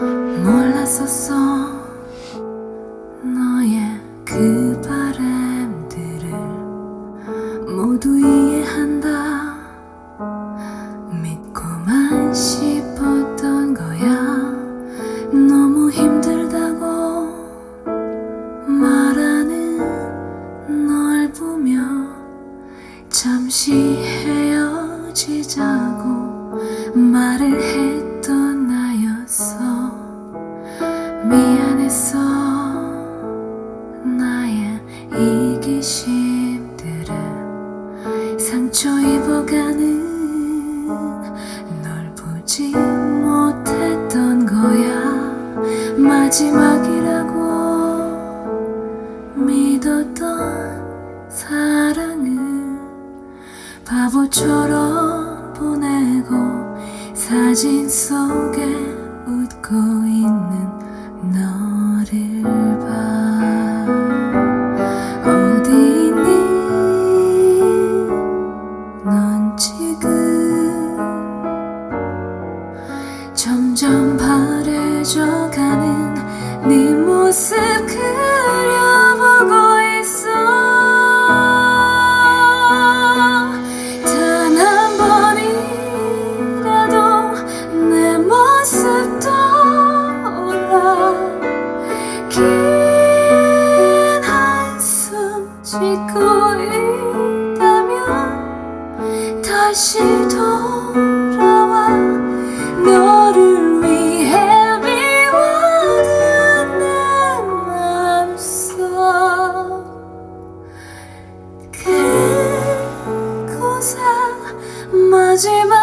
몰랐었어. 너의 그 바람들을 모두 이해한다. 믿고만 싶었던 거야. 너무 힘들다고 말하는 널 보며 잠시 헤어지자고 말을 했 미안했어. 나의 이기심들을 상처 입어가는 널 보지 못했던 거야. 마지막이라고 믿었던 사랑을 바보처럼 보내고 사진 속에 웃고 있는 너를 봐. 어디 있니? 넌 지금 점점 바래져 가는 네 모습 다시 돌아와 너를 위해 비워둔 내 맘속 그곳에 마지막